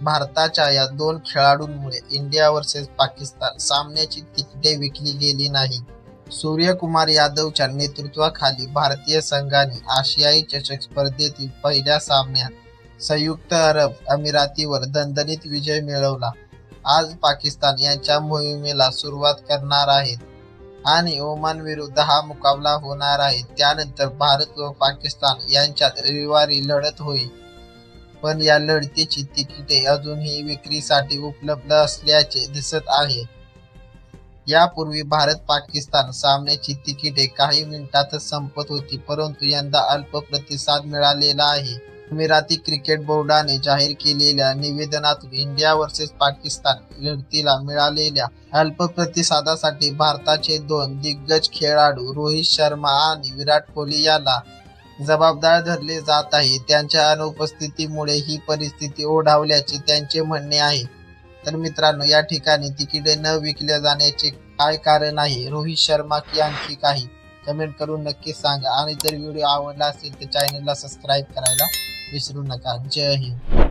भारताच्या या दोन खेळाडूंमुळे इंडिया वर्सेस पाकिस्तान सामन्याची तिकिटे विकली गेली नाही. सूर्यकुमार यादवच्या नेतृत्वाखाली भारतीय संघाने आशियाई चषक स्पर्धेतील पहिल्या सामन्यात संयुक्त अरब अमिरातीवर दणदणीत विजय मिळवला. आज पाकिस्तान यांच्या मोहिमेला सुरुवात करणार आहेत आणि ओमान विरुद्ध हा मुकाबला होणार आहे. त्यानंतर भारत व पाकिस्तान यांच्यात रविवारी लढत होईल. पण या लढतीची तिकिटे अजूनही विक्रीसाठी उपलब्ध असल्याचे दिसत आहे. यापूर्वी भारत पाकिस्तान सामन्याची तिकिटे काही मिनिटातच संपत होती परंतु यंदा अल्प प्रतिसाद मिळालेला आहे. अमिराती क्रिकेट बोर्डाने जाहीर केलेल्या निवेदनातून इंडिया वर्सेस पाकिस्तान लढतीला मिळालेल्या अल्प प्रतिसादासाठी भारताचे दोन दिग्गज खेळाडू रोहित शर्मा आणि विराट कोहली याला जबाबदार धरले जात आहे. त्यांच्या अनुपस्थितीमुळे ही परिस्थिती ओढावल्याचे त्यांचे म्हणणे आहे. तर मित्रांनो या ठिकाणी तिकिटे न विकल्या जाण्याचे काय कारण आहे? रोहित शर्मा की आणखी काही? कमेंट करून नक्की सांगा. आणि जर व्हिडिओ आवडला असेल तर चॅनलला सबस्क्राईब करायला विसरू नका. जय हिंद.